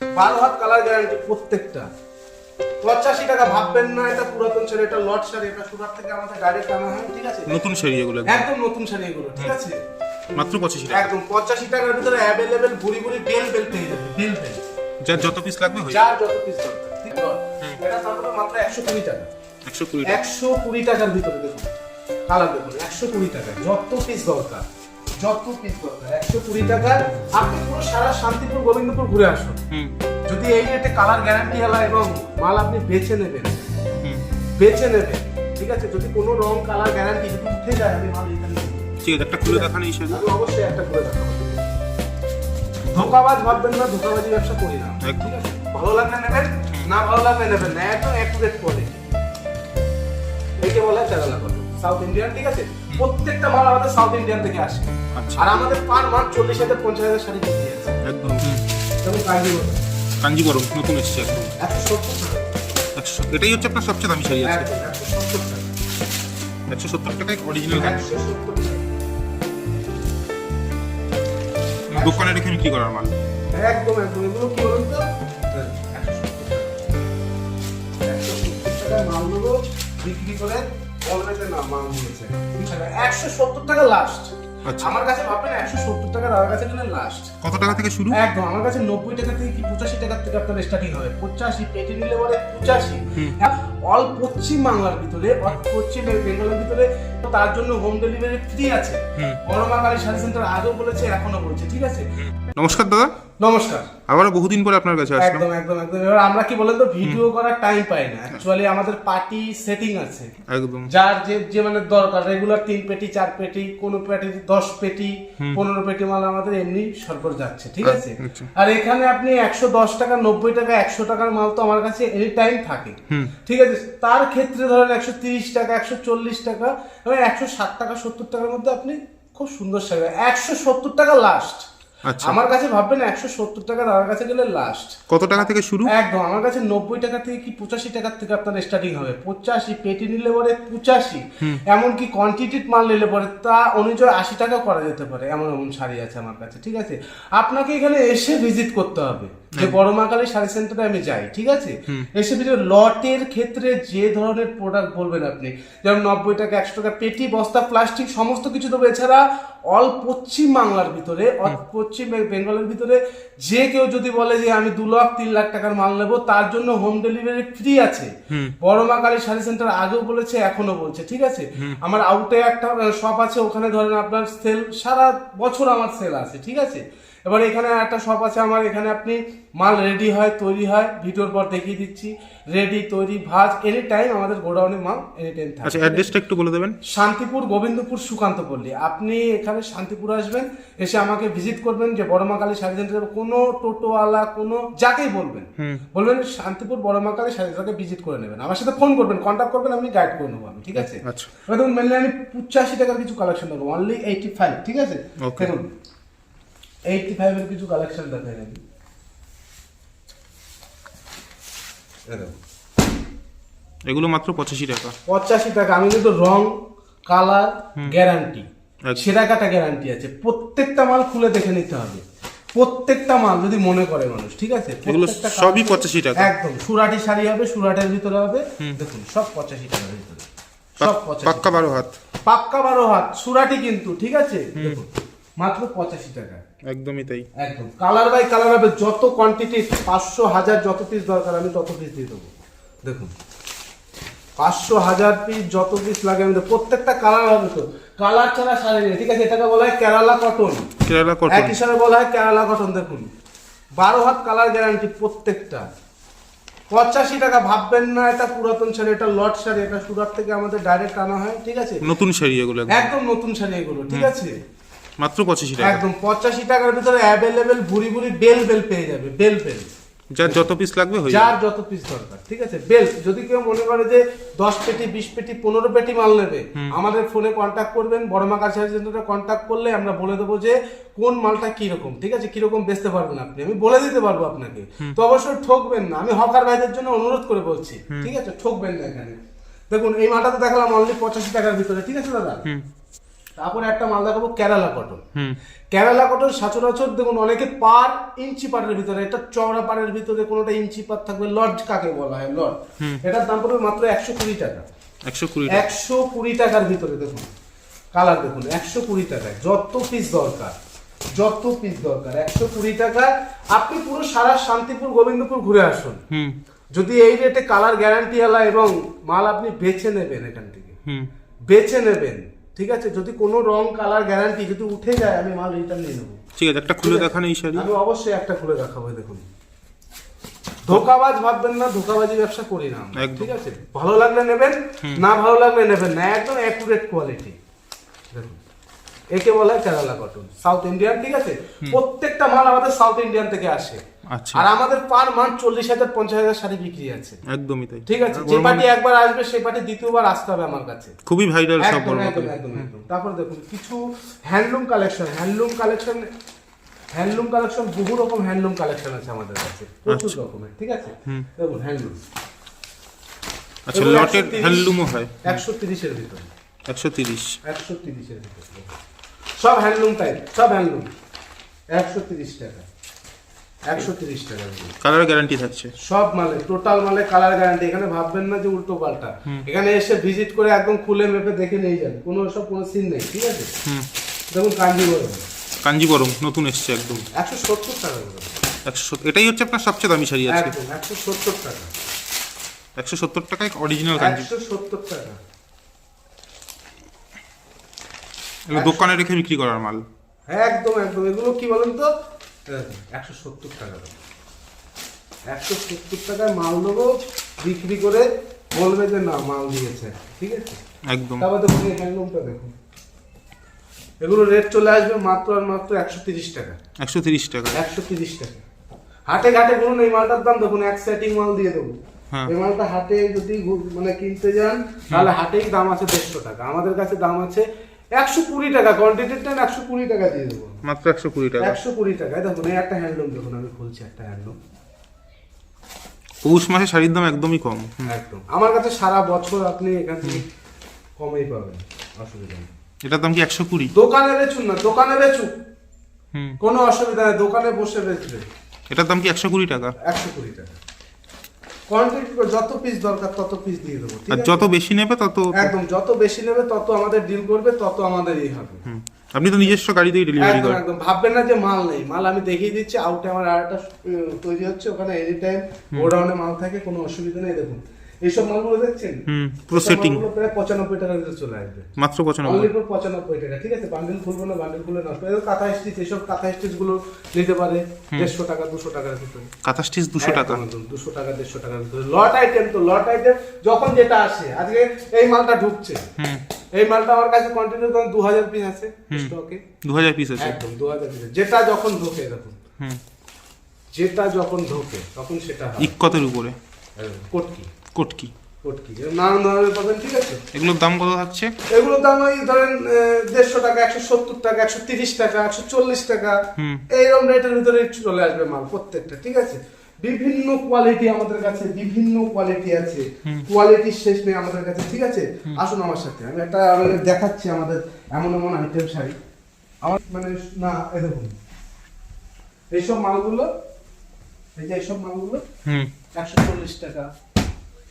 বারো হাত colour guarantee প্রত্যেকটা। পঁচাশি টাকা ভাববেন না এটা পুরাতন শাড়ি এটা লট শাড়ি এটা সুরাট থেকে আমাদের ডাইরেক্ট আনা হয় ঠিক আছে? নতুন শাড়ি এগুলো একদম। নতুন শাড়ি এগুলো ঠিক আছে? মাত্র পঁচাশি টাকা একদম পঁচাশি টাকার ভিতরে অ্যাভেলেবেল বুড়ি বুড়ি বেল বেল পেয়ে যাবে বেল বেল যার যত পিস লাগবে হয়ে যার যত পিস দরকার ঠিক আছে এটা মাত্র একশো কুড়ি টাকা। একশো কুড়ি একশো কুড়ি টাকার ভিতরে দেখুন কালার দেখুন একশো কুড়ি টাকা যত পিস দরকার। যত পিস দরকার একশো কুড়ি টাকার আপনি পুরো সারা শান্তিপুর গোবিন্দপুর ঘুরে আসুন। যদি এই রেটে কালার গ্যারান্টি হলা এবং মাল আপনি বেছে নেবেন বেছে নেবেন ঠিক আছে? যদি কোনো রং কালার গ্যারান্টি যদি উঠে যায় আমি মাল এখানে ঠিক আছে একটা খুলে দেখানো শাড়ি আমি অবশ্যই একটা করে দেখাবো। ধোকাবাজ ভাববেন না ধোকাবাজি ব্যবসা করি না। ঠিক আছে? ভালো লাগলে নেবেন না ভালো লাগলে নেবেন না। একদম অ্যাকুরেট করে একে বলা হয় করে। সাউথ ইন্ডিয়ান ঠিক আছে? প্রত্যেকটা মাল আমাদের সাউথ ইন্ডিয়ান থেকে আসে। আচ্ছা। আর আমাদের পার মাল চল্লিশ হাজার পঞ্চাশ হাজার শাড়ি বিক্রি আছে একদম। যেমন কাঞ্জিবরম। কাঞ্জিবরম নতুন এসেছে একদম একশো সত্তর টাকা। একশো এটাই হচ্ছে আপনার সবচেয়ে দামি শাড়ি আছে। একশো সত্তর টাকা। টাকায় অরিজিনাল একশো সত্তর দোকানে রেখে বিক্রি করার মাল? একদম একদম। এগুলো কি বলুন তো? একশো সত্তর টাকা। বিক্রি করে অলরেডি না মাল নিয়েছে। একশো সত্তর টাকা লাস্ট আচ্ছা। আমার কাছে ভাববেন একশো সত্তর টাকা আমার কাছে গেলে লাস্ট কত টাকা থেকে শুরু? একদম আমার কাছে নব্বই টাকা থেকে কি পঁচাশি টাকা থেকে আপনার স্টার্টিং হবে? পঁচাশি পেটে নিলে পরে পঁচাশি। অল পশ্চিম বাংলার ভিতরে অল পশ্চিম বেঙ্গলের ভিতরে তার জন্য হোম ডেলিভারি ফ্রি আছে। হুম। বড়মা কালী শাড়ি সেন্টার আগেও বলেছে এখনও বলছে ঠিক আছে? নমস্কার দাদা। নমস্কার। বহুদিন পরে আপনার কাছে আসলাম। একদম একদম একদম। এবার আমরা কি বলেন তো ভিডিও করার টাইম পাই না। অ্যাকচুয়ালি আমাদের পার্টি সেটিং আছে। একদম। যার যে যে মানে দরকার রেগুলার তিন পেটি চার পেটি কোন পেটি দশ পেটি পনেরো পেটি মাল আমাদের এমনি সরবর যাচ্ছে ঠিক আছে? আচ্ছা। আর এখানে আপনি একশো দশ টাকা নব্বই টাকা একশো টাকার মাল তো আমার কাছে এনি টাইম থাকে। ঠিক আছে? তার ক্ষেত্রে ধরেন একশো তিরিশ টাকা একশো চল্লিশ টাকা এবং একশো ষাট টাকা সত্তর টাকার মধ্যে আপনি খুব সুন্দর শাড়ি একশো সত্তর টাকা লাস্ট আমার কাছে ভাববেন একশো সত্তর টাকা আমার কাছে গেলে লাস্ট কত টাকা থেকে শুরু? একদম আমার কাছে নব্বই টাকা থেকে কি পঁচাশি টাকার থেকে আপনার স্টার্টিং হবে। পঁচাশি পেটি নিলে পরে পঁচাশি এমনকি কোয়ান্টিটি মাল নিলে পরে তা অনুযায়ী আশি টাকা করা যেতে পারে এমন এমন শাড়ি আছে আমার কাছে ঠিক আছে? আপনাকে এখানে এসে ভিজিট করতে হবে। যে বড় মাকালি শাড়ি সেন্টারে আমি যাই ঠিক আছে? এসে ভিজিট লটের ক্ষেত্রে যে ধরনের প্রোডাক্ট বলবেন আপনি যেমন নব্বই টাকা একশো টাকা পেটি বস্তা প্লাস্টিক সমস্ত কিছু দেবো। এছাড়া অল পশ্চিম বাংলার ভিতরে পশ্চিম বেঙ্গলের ভিতরে যে কেউ যদি বলে যে আমি দু লাখ তিন লাখ টাকার মাল নেব তার জন্য হোম ডেলিভারি ফ্রি আছে। বড় মা কালী শাড়ি সেন্টার আগেও বলেছে এখনও বলছে ঠিক আছে? আমার আউটে একটা শপ আছে ওখানে ধরেন আপনার সেল সারা বছর আমার সেল আছে ঠিক আছে? এবার এখানে একটা শপ আছে আমার এখানে আপনি মাল রেডি হয় তৈরি হয় ভিডিওর পর দেখিয়ে দিচ্ছি। রেডি তৈরি ভাজ এনি টাইম আমাদের গোডাউনে মাল এনি টাইম থাকে। আচ্ছা অ্যাড্রেসটা একটু বলে দেবেন। শান্তিপুর গোবিন্দপুর সুকান্ত পল্লী আপনি এখানে শান্তিপুর আসবেন এসে আমাকে ভিজিট করবেন যে বড়মা কালী শাড়ি সেন্টারে কোনো টোটোওয়ালা কোনো যাকেই বলবেন। বলবেন শান্তিপুর বড়মা কালী শাড়ি সেন্টারকে ভিজিট করে নেবেন। আমার সাথে ফোন করবেন কন্ট্যাক্ট করবেন আমি গাইড করে নেব আমি ঠিক আছে? আচ্ছা। দেখুন মেনলি আমি পঁচাশি টাকার কিছু কালেকশন দেবো অনলি এইটি ফাইভ ঠিক আছে. দেখুন এইটি ফাইভের কিছু কালেকশন দেখাই দেখুন। এগুলো মাত্র পঁচাশি টাকা। পঁচাশি টাকা আমি কিন্তু রং কালার গ্যারান্টি। সেরা কাটা গ্যারান্টি আছে। প্রত্যেকটা মাল খুলে দেখে নিতে হবে। প্রত্যেকটা মাল যদি মনে করে মানুষ ঠিক আছে? এগুলো সবই পঁচাশি টাকা। একদম। সুরাটি শাড়ি হবে সুরাটের ভিতরে হবে। দেখুন সব পঁচাশি টাকার ভিতরে। সব পাক্কা বারো হাত। পাক্কা বারো হাত। সুরাটি কিন্তু ঠিক আছে? দেখুন মাত্র পঁচাশি টাকা। একদমই তাই। একদম। কালার বাই কালার হবে যত কোয়ান্টিটি পাঁচশো হাজার যত পিস দরকার আমি তত পিস দিয়ে দেবো। দেখুন পাঁচশো হাজার পিস যত পিস লাগে আমি প্রত্যেকটা কালার হবে তো। কালার ছাড়া শাড়ি নেই ঠিক আছে? এটাকে বলা হয় কেরালা কটন কেরালা কটন এক হিসাবে বলা হয় কেরালা কটন দেখুন। বারো হাত কালার গ্যারান্টি প্রত্যেকটা। পঁচাশি টাকা ভাববেন না এটা পুরাতন শাড়ি এটা লট শাড়ি এটা সুরাট থেকে আমাদের ডাইরেক্ট আনা হয় ঠিক আছে? নতুন শাড়ি এগুলো একদম। একদম নতুন শাড়ি এগুলো ঠিক আছে? মাত্র পঁচাশি টাকা। একদম পঁচাশি টাকার ভিতরে অ্যাভেলেবেল ভুড়ি ভুড়ি বেল বেল পেয়ে যাবে বেল বেল। যার যত পিস লাগবে হয়ে যার যত পিস দরকার ঠিক আছে? বেল যদি কেউ মনে করে যে দশ পেটি বিশ পেটি পনেরো পেটি মাল নেবে আমাদের ফোনে কন্ট্যাক্ট করবেন বড়মা কাছারি সেন্টারে কন্ট্যাক্ট করলে আমরা বলে দেবো যে কোন মালটা কীরকম ঠিক আছে? কীরকম বেচতে পারবেন আপনি? আমি বলে দিতে পারব আপনাকে। তো অবশ্যই ঠকবেন না। আমি হকার ভাইদের জন্য অনুরোধ করে বলছি ঠিক আছে? ঠকবেন না এখানে। দেখুন এই মালটা তো দেখালাম অনলি পঁচাশি টাকার ভিতরে ঠিক আছে দাদা? তারপরে একটা মাল দেখাবো কেরালা কটন কেরালা কটন সচরাচর দেখুন অনেকে পার ইঞ্চি পাটের ভিতরে এটা চওড়া পাড়ের ভিতরে কোনোটা ইঞ্চি পাট থাকবে লজ কাকে বলা হয় লজ এটার দাম পড়বে মাত্র একশো কুড়ি টাকা। একশো কুড়ি একশো কুড়ি টাকার ভিতরে দেখুন কালার দেখুন একশো কুড়ি টাকায় যত পিস দরকার যত পিস দরকার একশো কুড়ি টাকা আপনি পুরো সারা শান্তিপুর গোবিন্দপুর ঘুরে আসুন। যদি এই রেটে কালার গ্যারান্টি আলা এবং মাল আপনি বেছে নেবেন এখান থেকে হুম। বেছে নেবেন ঠিক আছে? যদি কোনো রং কালার গ্যারান্টি যদি উঠে যায় আমি মাল রিটার্ন নিয়ে নেব। ঠিক আছে একটা খুলে দেখান এই শাড়ি। আমি অবশ্যই একটা খুলে দেখাবো দেখুন। ধোকাবাজ ভাববেন না ধোকাবাজি ব্যবসা করি না ঠিক আছে? ভালো লাগলে নেবেন না ভালো লাগলে নেবেন না একদম অ্যাকুরেট কোয়ালিটি দেখুন একে বলা হয় কেরালা কটন সাউথ ইন্ডিয়ান ঠিক আছে? প্রত্যেকটা মাল আমাদের সাউথ ইন্ডিয়ান থেকে আসে। আর আমাদের পার মান্থ চল্লিশ হাজার পঞ্চাশ হাজার শাড়ি বিক্রি আছে। একদমই তাই। ঠিক আছে? যে পার্টি একবার আসবে সেই পার্টি দ্বিতীয়বার আসতে হবে আমার কাছে। খুবই ভাইরাল সব একদম একদম তারপর দেখুন কিছু handloom collection handloom collection handloom collection বহু রকম হ্যান্ডলুম কালেকশন আছে আমাদের কাছে। প্রচুর রকমের ঠিক আছে? দেখুন হ্যান্ডলুম আচ্ছা লটের হ্যান্ডলুমও হয়। একশো তিরিশের ভিতরে। একশো তিরিশ। একশো তিরিশের ভিতরে। সব হ্যান্ডলুম টাইপ সব হ্যান্ডলুম একশো তিরিশ টাকা। একশো তিরিশ টাকা কালার গ্যারান্টি থাকছে। সব মালে টোটাল মালে কালার গ্যারান্টি এখানে ভাববেন না যে উল্টো পাল্টা। এখানে এসে ভিজিট করে একদম খুলে মেপে দেখে নিয়ে যান। কোনো সব কোনো সিন নেই ঠিক আছে? দেখুন কাঞ্জিবরম। কাঞ্জিবরম নতুন এসছে একদম। একশো সত্তর টাকা একশো এটাই হচ্ছে আপনার সবচেয়ে দামি শাড়ি একদম একশো সত্তর টাকা। একশো সত্তর টাকায় অরিজিনাল কাঞ্জি একশো সত্তর টাকা। দোকানে রেখে বিক্রি করার মাল। একদম একদম। এগুলো কি বলেন তো? একশো সত্তর টাকা। একশো সত্তর টাকায় মাল দেবো বিক্রি করে বলবে যে না মাল দিয়েছে ঠিক আছে? একদম। তারপর দেখুন এই হ্যান্ডলুমটা দেখুন। এগুলো রেট চলে আসবে মাত্র আর মাত্র একশো তিরিশ টাকা। একশো তিরিশ টাকা। একশো তিরিশ টাকা। হাটে ঘাটে ঘুরুন এই মালটার দাম দেখুন এক সেটিং মাল দিয়ে দেবো। হ্যাঁ। এই মালটা হাটে যদি মানে কিনতে যান তাহলে হাটেই দাম আছে দেড়শো টাকা। আমাদের কাছে দাম আছে একশো কুড়ি টাকা কোয়ান্টিটির টান একশো কুড়ি টাকা দিয়ে দেবো। মাত্র একশো কুড়ি টাকা। একশো কুড়ি টাকায় দেখুন এই একটা হ্যান্ডলুম দেখুন আমি খুলছি একটা হ্যান্ডলুম পৌষ মাসে শাড়ির দাম একদমই কম। একদম। আমার কাছে সারা বছর আপনি এখান থেকে কমেই পাবেন অসুবিধা নেই। এটার দাম কি একশো কুড়ি? দোকানে বেচুন না দোকানে বেচুন। হুম। কোনো অসুবিধা নেই দোকানে বসে বেচবে। এটার দাম কি একশো কুড়ি টাকা? একশো কুড়ি টাকা। কোয়ান্টিটি যত পিস দরকার তত পিস দিয়ে দেবো আর যত বেশি নেবে তত একদম যত বেশি নেবে তত আমাদের ডিল করবে তত আমাদের এই হবে। আপনি তো নিজস্ব গাড়িতেই ডেলিভারি একদম করেন। একদম। ভাববেন না যে মাল নেই। মাল আমি দেখিয়ে দিচ্ছি আউটে আমার আর একটা তৈরি হচ্ছে ওখানে এনি টাইম গোডাউনে মাল থাকে কোনো অসুবিধা নেই। দেখুন এইসব মালগুলো দেখছেন? হুম পুরো সেটিং প্রায় পঁচানব্বই টাকার ভিতরে চলে আসবে। মাত্র পঁচানব্বই। অনলি ফর পঁচানব্বই টাকা ঠিক আছে? বান্ডেল খুলবো না বান্ডেল খুলে নষ্ট কাঁথা স্টিচ এসব কাঁথা স্টিচগুলো নিতে পারে। দেড়শো টাকা দুশো টাকার ভিতরে। কাঁথা স্টিচ দুশো টাকা। দুশো টাকা দেড়শো টাকার ভিতরে। লট আইটেম তো লট আইটেম যখন যেটা আসে আজকে এই মালটা ঢুকছে। হুম। এই মালটা আমার কাছে কন্টিনিউ তখন দু হাজার পিস আছে স্টকে দু হাজার পিস আছে। একদম দু হাজার পিস যেটা যখন ঢোকে হুম। যেটা যখন ঢোকে তখন সেটা হয়। ইক্কতের উপরে। একদম, কটকি। কটকি। কটকি। নানান ধরনের পাবেন ঠিক আছে? এগুলোর দাম কত থাকছে? এগুলোর দাম ওই ধরেন দেড়শো টাকা একশো সত্তর টাকা একশো তিরিশ টাকা একশো চল্লিশ টাকা। এইরকম রেটের ভিতরে চলে আসবে মাল প্রত্যেকটা ঠিক আছে? বিভিন্ন কোয়ালিটি আমাদের কাছে বিভিন্ন কোয়ালিটি আছে। কোয়ালিটির শেষ নেই আমাদের কাছে ঠিক আছে? আসুন আমার সাথে আমি একটা আপনাদের দেখাচ্ছি আমাদের এমন এমন আইটেম শাড়ি। আমার মানে না এ দেখুন। এইসব মালগুলো এই যে এইসব মালগুলো একশো চল্লিশ টাকা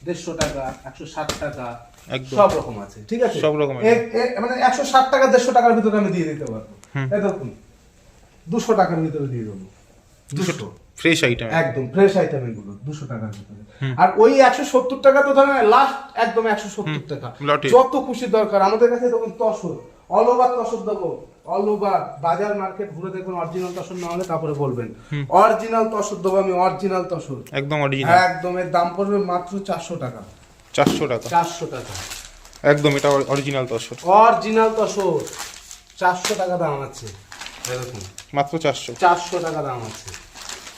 দেড়শো টাকা একশো ষাট টাকা সব রকম আছে ঠিক আছে? সব রকম আছে। এ- এ- মানে একশো ষাট টাকা দেড়শো টাকার ভিতরে আমি দিয়ে দিতে পারব। দেখুন দুশো টাকার ভিতরে দিয়ে দেবো। দুশো ফ্রেশ আইটেম একদম ফ্রেশ আইটেম এগুলো দুশো টাকার ভিতরে। আর ওই একশো সত্তর টাকা তো ধরেন লাস্ট একদম একশো সত্তর টাকা। যত খুশি দরকার আমাদের কাছে দেখুন তসর অল ওভার তসর দেবো অল ওভার বাজার মার্কেট ঘুরে দেখুন অরিজিনাল তসর না হলে তারপরে বলবেন। অরিজিনাল তসর দেবো আমি অরিজিনাল তসর একদম অরিজিনাল একদম এর দাম পড়বে মাত্র চারশো টাকা। চারশো টাকা। চারশো টাকা। একদম এটা অরিজিনাল তসর অরিজিনাল তসর চারশো টাকা দাম আছে। এরকম। মাত্র চারশো। চারশো টাকা দাম আছে।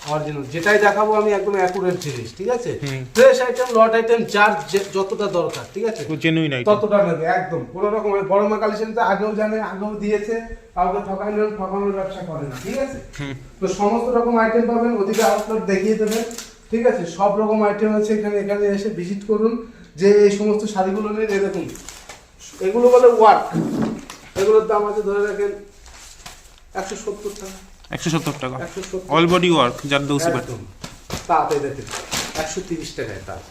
অরিজিনাল যেটাই দেখাবো আমি একদম অ্যাকুরেট জিনিস ঠিক আছে? ফ্রেশ আইটেম লট আইটেম যে- যতটা দরকার ঠিক আছে? জেনুইন আইটেম ততটা নেবে একদম। কোনো রকমের বড় মা কালেকশন তো আগেও জানে আগেও দিয়েছে কাউকে ঠকানোর ঠকানোর ব্যবসা করে না ঠিক আছে? তো সমস্ত রকম আইটেম পাবেন ওদিকে আউটলেট দেখিয়ে দেবেন ঠিক আছে? সব রকম আইটেম আছে এখানে এখানে এসে ভিজিট করুন যে এই সমস্ত শাড়িগুলো নিয়ে দেখুন এগুলো বলে ওয়ার্ক এগুলোর দাম আছে ধরে রাখেন একশো সত্তর টাকা। একশো সত্তর টাকা। অল বডি ওয়ার্ক যার দৌসি একদম। তাতে দেখেন একশো তিরিশ টাকায় তার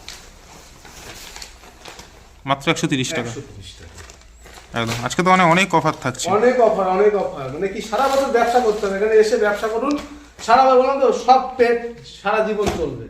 মাত্র একশো তিরিশ টাকা। টাকা। একদম। আজকে তো মানে অনেক অফার থাকছে। অনেক অফার অনেক অফার মানে কি সারা বছর ব্যবসা করতে হবে। এখানে এসে ব্যবসা করুন সারা বছর বলুন তো সব পেট সারা জীবন চলবে।